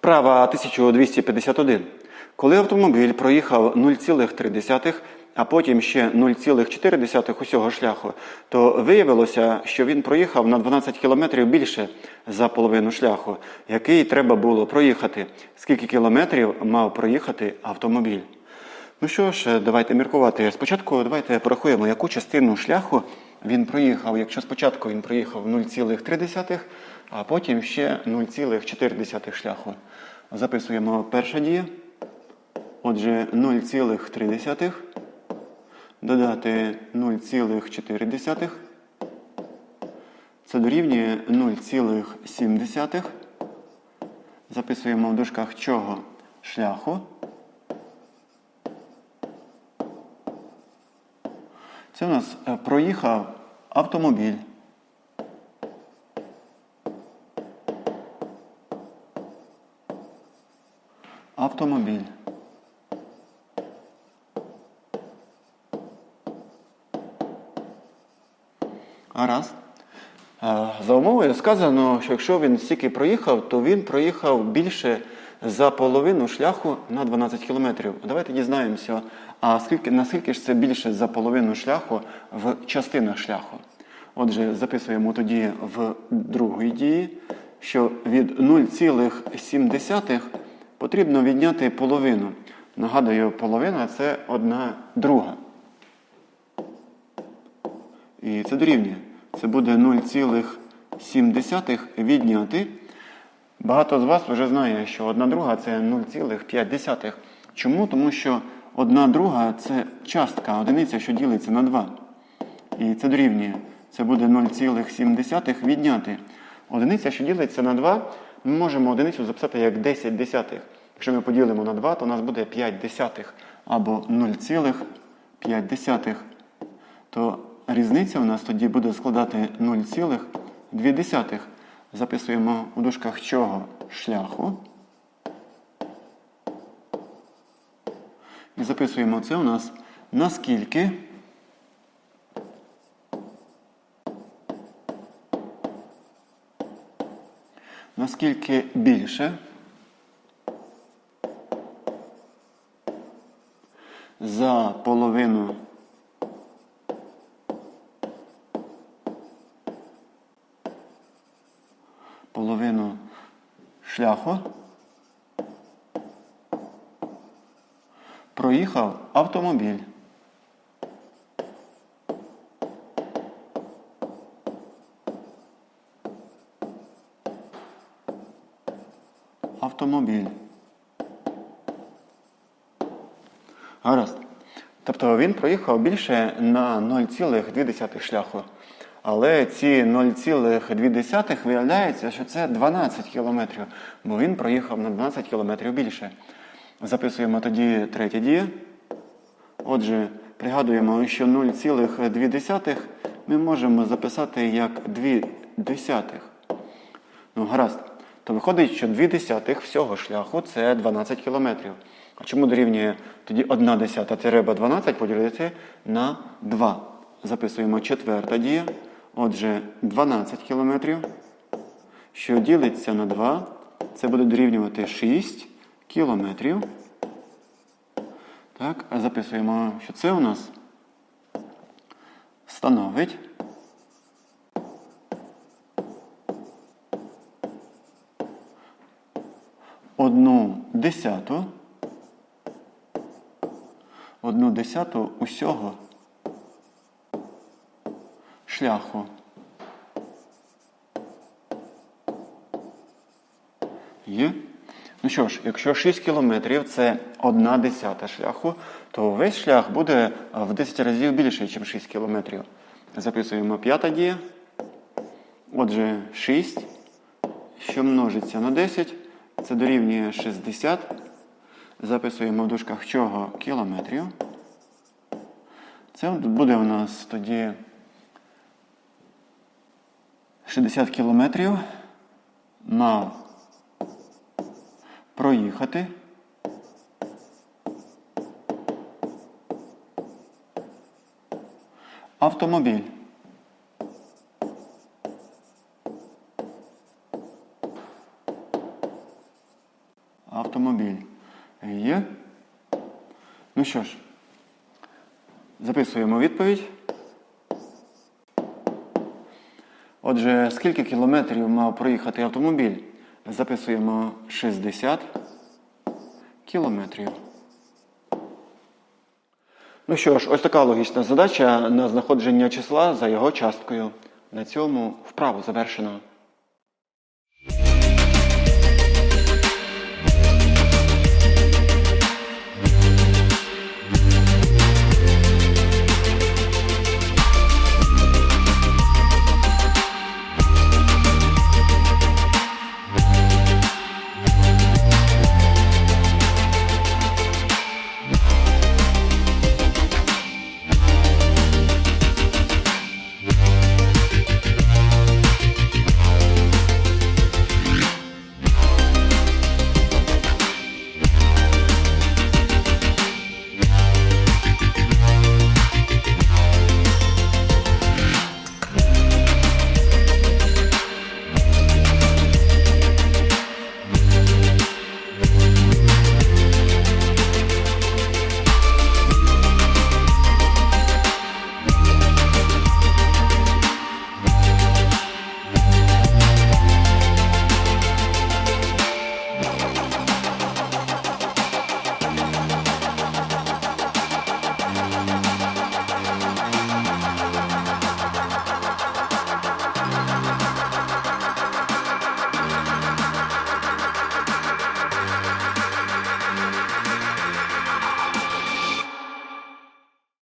Вправа 1251. Коли автомобіль проїхав 0,3, а потім ще 0,4 усього шляху, то виявилося, що він проїхав на 12 кілометрів більше за половину шляху, який треба було проїхати. Скільки кілометрів мав проїхати автомобіль? Ну що ж, давайте міркувати. Спочатку давайте порахуємо, яку частину шляху він проїхав. Якщо спочатку він проїхав 0,3, а потім ще 0,4 шляху. Записуємо перша дія. Отже, 0,3 додати 0,4. Це дорівнює 0,7. Записуємо в дужках чого шляху. Це у нас е, проїхав автомобіль. Автомобіль. Гаразд. Е, За умовою сказано, що якщо він стільки проїхав, то він проїхав більше за половину шляху на 12 кілометрів. Давайте дізнаємося, а скільки, наскільки ж це більше за половину шляху в частинах шляху. Отже, записуємо тоді в другій дії, що від 0,7 потрібно відняти половину. Нагадую, половина це одна друга. І це дорівнює. Це буде 0,7 відняти. Багато з вас вже знає, що одна друга це 0,5. Чому? Тому що одна друга це частка, одиниця, що ділиться на 2. І це дорівнює. Це буде 0,7 відняти. Одиниця, що ділиться на 2, ми можемо одиницю записати як 10 десятих. Якщо ми поділимо на 2, то у нас буде 5 десятих або 0,5. То різниця у нас тоді буде складати 0,2. Записуємо у дужках чого шляху. І записуємо це у нас наскільки. Наскільки більше за половину шляху проїхав автомобіль. Автомобіль. Гаразд. Тобто він проїхав більше на 0,2 шляху. Але ці 0,2 виявляється, що це 12 кілометрів, бо він проїхав на 12 кілометрів більше. Записуємо тоді третє діє. Отже, пригадуємо, що 0,2 ми можемо записати як 2 десятих. Ну, гаразд. То виходить, що 2 десятих всього шляху це 12 кілометрів. А чому дорівнює тоді 1 десята треба 12 поділити на 2? Записуємо четверта дія. Отже, 12 кілометрів, що ділиться на 2, це буде дорівнювати 6 кілометрів. Так, а записуємо, що це у нас становить одну десяту, одну десяту усього шляху. Є? Ну що ж, якщо 6 кілометрів це одна десята шляху, то весь шлях буде в 10 разів більше, ніж 6 кілометрів. Записуємо п'ята дія. Отже, 6, що множиться на 10, це дорівнює 60. Записуємо в дужках чого кілометрів. Це буде у нас тоді 60 кілометрів мав проїхати. Автомобіль. автомобіль. Є. Ну що ж, записуємо відповідь. Отже, скільки кілометрів мав проїхати автомобіль? Записуємо 60 кілометрів. Ну що ж, ось така логічна задача на знаходження числа за його часткою. На цьому вправу завершено.